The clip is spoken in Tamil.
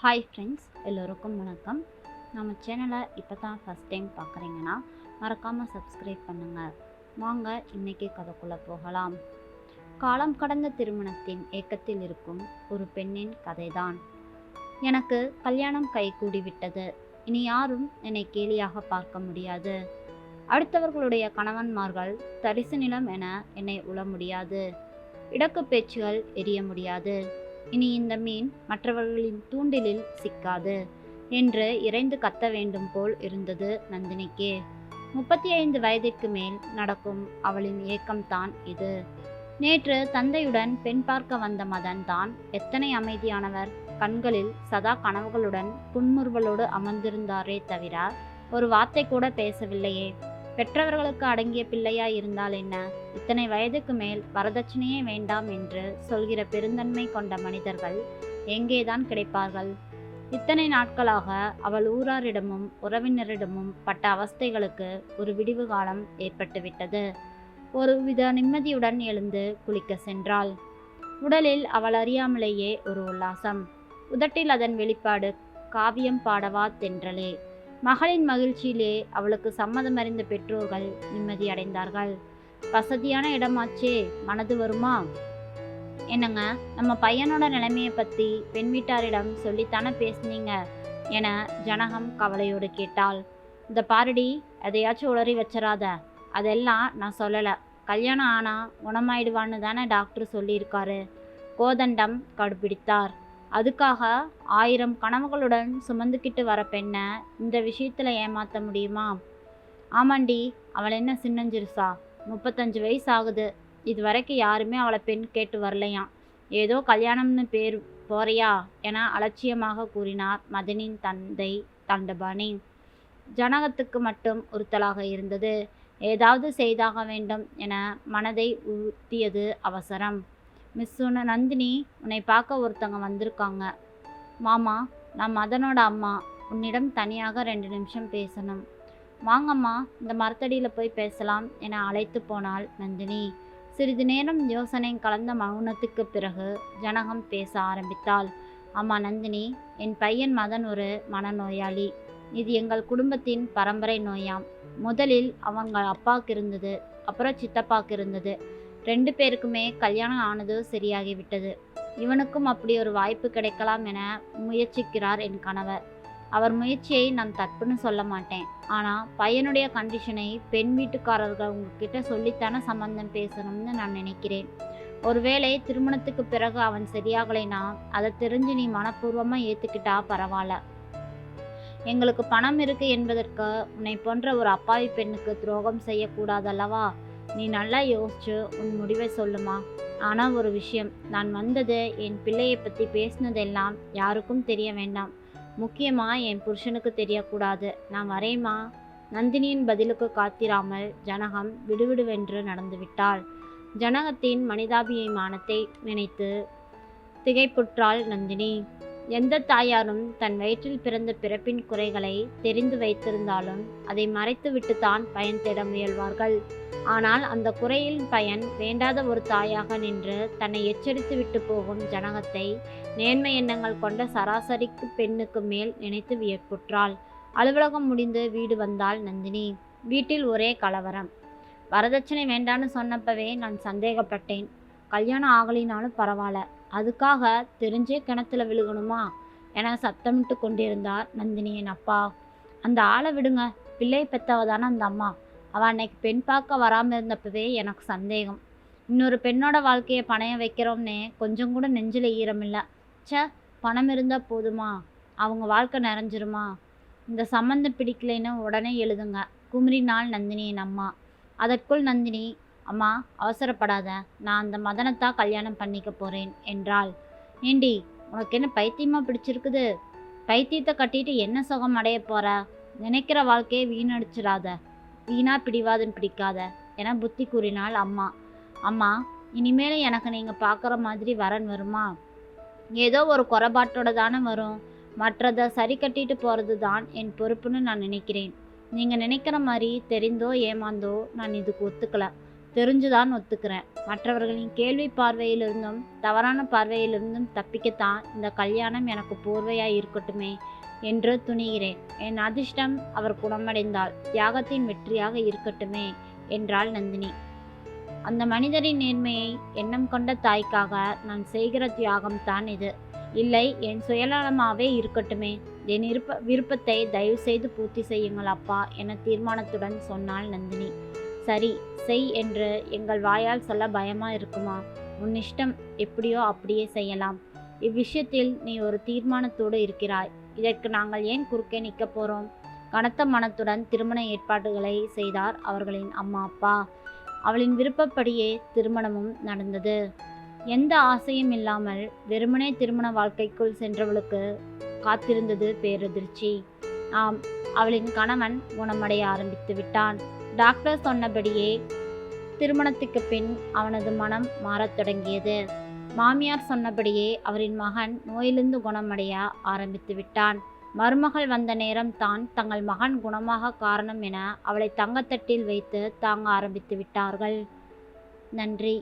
ஹாய் ஃப்ரெண்ட்ஸ் எல்லோருக்கும் வணக்கம். நம்ம சேனலை இப்போ தான் ஃபஸ்ட் டைம் பார்க்குறீங்கன்னா மறக்காமல் சப்ஸ்கிரைப் பண்ணுங்கள் வாங்க இன்னைக்கு கதைக்குள்ளே போகலாம். காலம் கடந்த திருமணத்தின் ஏக்கத்தில் இருக்கும் ஒரு பெண்ணின் கதைதான். எனக்கு கல்யாணம் கைகூடி விட்டது. இனி யாரும் என்னை கேலியாக பார்க்க முடியாது. அடுத்தவர்களுடைய கணவன்மார்கள் தரிசு நிலம் என என்னை உள முடியாது. இடக்கு பேச்சுகள் எரிய முடியாது. இனி இந்த மீன் மற்றவர்களின் தூண்டிலில் சிக்காது என்று இறைந்து கத்த வேண்டும் போல் இருந்தது நந்தினிக்கு. முப்பத்தி ஐந்து வயதிற்கு மேல் நடக்கும் அவளின் ஏக்கம்தான் இது. நேற்று தந்தையுடன் பெண் பார்க்க வந்த மதன் தான் எத்தனை அமைதியானவர். கண்களில் சதா கனவுகளுடன் புன்முறுவலோடு அமர்ந்திருந்தாரே தவிர ஒரு வார்த்தை கூட பேசவில்லையே. பெற்றவர்களுக்கு அடங்கிய பிள்ளையாய் இருந்தால் என்ன? இத்தனை வயதுக்கு மேல் வரதட்சணையே வேண்டாம் என்று சொல்கிற பெருந்தன்மை கொண்ட மனிதர்கள் எங்கேதான் கிடைப்பார்கள்? இத்தனை நாட்களாக அவள் ஊராரிடமும் உறவினரிடமும் பட்ட அவஸ்தைகளுக்கு ஒரு விடிவு காலம் ஏற்பட்டுவிட்டது. ஒரு வித நிம்மதியுடன் எழுந்து குளிக்க சென்றாள். உடலில் அவள் அறியாமலேயே ஒரு உல்லாசம். உதட்டில் அதன் வெளிப்பாடு காவியம் பாடவா தென்றலே. மகளின் மகிழ்ச்சியிலே அவளுக்கு சம்மதமறிந்த பெற்றோர்கள் நிம்மதியடைந்தார்கள். வசதியான இடமாச்சே மனது வருமா? என்னங்க நம்ம பையனோட நிலைமையை பற்றி பெண் வீட்டாரிடம் சொல்லித்தானே பேசுனீங்க? என ஜனகம் கவலையோடு கேட்டாள். இந்த பாரடி எதையாச்சும் உளறி வச்சிடாத அதெல்லாம் நான் சொல்லலை. கல்யாணம் ஆனால் குணமாயிடுவான்னு தானே டாக்டர் சொல்லியிருக்காரு. கோதண்டம் கடுபிடித்தார் அதுக்காக ஆயிரம் கனவுகளுடன் சுமந்துக்கிட்டு வர பெண்ணை இந்த விஷயத்தில் ஏமாற்ற முடியுமா? ஆமாண்டி அவள் என்ன சின்னஞ்சிருசா முப்பத்தஞ்சு வயசு ஆகுது இது வரைக்கும் யாருமே அவளை பெண் கேட்டு வரலையாம். ஏதோ கல்யாணம்னு பேர் போறியா? என அலட்சியமாக கூறினார் மதனின் தந்தை தண்டபாணி. ஜனகத்துக்கு மட்டும் உறுத்தலாக இருந்தது. ஏதாவது செய்தாக வேண்டும் என மனதை உறுத்தியது அவசரம். மிஸ் சொன்ன நந்தினி உன்னை பார்க்க ஒருத்தங்க வந்திருக்காங்க. மாமா நான் மதனோட அம்மா. உன்னிடம் தனியாக ரெண்டு நிமிஷம் பேசணும். வாங்கம்மா இந்த மரத்தடியில் போய் பேசலாம் என அழைத்து போனாள் நந்தினி. சிறிது நேரம் யோசனை கலந்த மௌனத்துக்கு பிறகு ஜனகம் பேச ஆரம்பித்தாள். அம்மா நந்தினி என் பையன் மதன் ஒரு மனநோயாளி. இது எங்கள் குடும்பத்தின் பரம்பரை நோயாம். முதலில் அவங்க அப்பாவுக்கு இருந்தது அப்புறம் சித்தப்பாவுக்கு இருந்தது. ரெண்டு பேருக்குமே கல்யாணம் ஆனது சரியாகிவிட்டது இவனுக்கும் அப்படி ஒரு வாய்ப்பு கிடைக்கலாம் என முயற்சிக்கிறார் என் கணவர். அவர் முயற்சியை நான் தப்புன்னு சொல்ல மாட்டேன். ஆனால் பையனுடைய கண்டிஷனை பெண் வீட்டுக்காரர்கள் உங்ககிட்ட சொல்லித்தானே சம்பந்தம் பேசணும்னு நான் நினைக்கிறேன். ஒருவேளை திருமணத்துக்கு பிறகு அவன் சரியாகலைனா அதை தெரிஞ்சு நீ மனப்பூர்வமாக ஏற்றுக்கிட்டா பரவாயில்ல. எங்களுக்கு பணம் இருக்கு என்பதற்கு உன்னை போன்ற ஒரு அப்பாவி பெண்ணுக்கு துரோகம் செய்யக்கூடாதல்லவா நீ நல்லா யோசிச்சு உன் முடிவை சொல்லுமா? ஆனால் ஒரு விஷயம் நான் வந்தது என் பிள்ளையை பற்றி பேசினதெல்லாம் யாருக்கும் தெரிய வேண்டாம். முக்கியமாக என் புருஷனுக்கு தெரியக்கூடாது. நான் வரேம்மா. நந்தினியின் பதிலுக்கு காத்திராமல் ஜனகம் விடுவிடுவென்று நடந்துவிட்டாள். ஜனகத்தின் மனிதாபியமானத்தை நினைத்து திகைப்புற்றாள் நந்தினி. எந்த தாயாரும் தன் வயிற்றில் பிறந்த பிறப்பின் குறைகளை தெரிந்து வைத்திருந்தாலும் அதை மறைத்துவிட்டு தான் பயன் தேட முயல்வார்கள். ஆனால் அந்த குறையின் பயன் வேண்டாத ஒரு தாயாக நின்று தன்னை எச்சரித்து விட்டு போகும் ஜனகத்தை நேர்மை எண்ணங்கள் கொண்ட சராசரிக்கு பெண்ணுக்கு மேல் நினைத்து வியப்புற்றாள். அலுவலகம் முடிந்து வீடு வந்தாள் நந்தினி. வீட்டில் ஒரே கலவரம். வரதட்சணை வேண்டான்னு சொன்னப்பவே நான் சந்தேகப்பட்டேன். கல்யாணம் ஆகலினாலும் பரவாயில்ல. அதுக்காக தெரிஞ்சே கிணத்துல விழுகணுமா? என சத்தமிட்டு கொண்டிருந்தார் நந்தினியின் அப்பா. அந்த ஆளை விடுங்க பிள்ளை பெத்தவ தானே அந்த அம்மா. அவள் அன்னைக்கு பெண் பார்க்க வராமல் இருந்தப்பவே எனக்கு சந்தேகம். இன்னொரு பெண்ணோட வாழ்க்கையை பணைய வைக்கிறோம்னே கொஞ்சம் கூட நெஞ்சில் ஈரமில்லை ச்சே பணம் இருந்தால் போதுமா? அவங்க வாழ்க்கை நிறைஞ்சிருமா? இந்த சம்மந்தம் பிடிக்கலைன்னு உடனே எழுதுங்க. குமரினாள் நந்தினியின் அம்மா. அதற்குள் நந்தினி அம்மா அவசரப்படாத. நான் அந்த மதனத்தான் கல்யாணம் பண்ணிக்க போகிறேன் என்றாள். ஏண்டி உனக்கு என்ன பைத்தியமாக பிடிச்சிருக்குது? பைத்தியத்தை கட்டிட்டு என்ன சுகம் அடைய போற? நினைக்கிற வாழ்க்கையை வீணடிச்சிடாத. வீணா பிடிவாதம் பிடிக்காத என புத்தி கூறினாள் அம்மா. அம்மா இனிமேல் எனக்கு நீங்கள் பார்க்குற மாதிரி வரன் வருமா? ஏதோ ஒரு குறைபாட்டோட தானே வரும். மற்றதை சரி கட்டிட்டு போகிறது தான் என் பொறுப்புன்னு நான் நினைக்கிறேன். நீங்கள் நினைக்கிற மாதிரி தெரிந்தோ ஏமாந்தோ நான் இதுக்கு ஒத்துக்கலை. தெரிஞ்சுதான் ஒத்துக்கிறேன். மற்றவர்களின் கேள்வி பார்வையிலிருந்தும் தவறான பார்வையிலிருந்தும் தப்பிக்கத்தான் இந்த கல்யாணம் எனக்கு போர்வையாய் இருக்கட்டுமே என்று துணிகிறேன். என் அதிர்ஷ்டம் அவர் குணமடைந்தால் தியாகத்தின் வெற்றியாக இருக்கட்டுமே என்றாள் நந்தினி. அந்த மனிதரின் நேர்மையை எண்ணம் கொண்ட தாய்க்காக நான் செய்கிற தியாகம் தான் இது. இல்லை என் சுயநலமாகவே இருக்கட்டுமே. என் விருப்ப விருப்பத்தை தயவு செய்து பூர்த்தி செய்யுங்கள் அப்பா என தீர்மானத்துடன் சொன்னாள் நந்தினி. சரி செய் என்று எங்கள் வாயால் சொல்ல பயமா இருக்குமா? உன் இஷ்டம் எப்படியோ அப்படியே செய்யலாம். இவ்விஷயத்தில் நீ ஒரு தீர்மானத்தோடு இருக்கிறாய். இதற்கு நாங்கள் ஏன் குறுக்கே நிற்க போறோம்? கனத்த மனத்துடன் திருமண ஏற்பாடுகளை செய்தார் அவர்களின் அம்மா அப்பா. அவளின் விருப்பப்படியே திருமணமும் நடந்தது. எந்த ஆசையும் இல்லாமல் வெறுமனே திருமண வாழ்க்கைக்குள் சென்றவளுக்கு காத்திருந்தது பேரதிர்ச்சி. ஆம் அவளின் கணவன் குணமடைய ஆரம்பித்து விட்டான். டாக்டர் சொன்னபடியே திருமணத்துக்கு பின் அவனது மனம் மாறத் தொடங்கியது. மாமியார் சொன்னபடியே அவரின் மகன் நோயிலிருந்து குணமடைய ஆரம்பித்து விட்டான். மருமகள் வந்த நேரம் தான் தங்கள் மகன் குணமாக காரணம் என அவளை தங்கத்தட்டில் வைத்து தாங்க ஆரம்பித்து விட்டார்கள். நன்றி.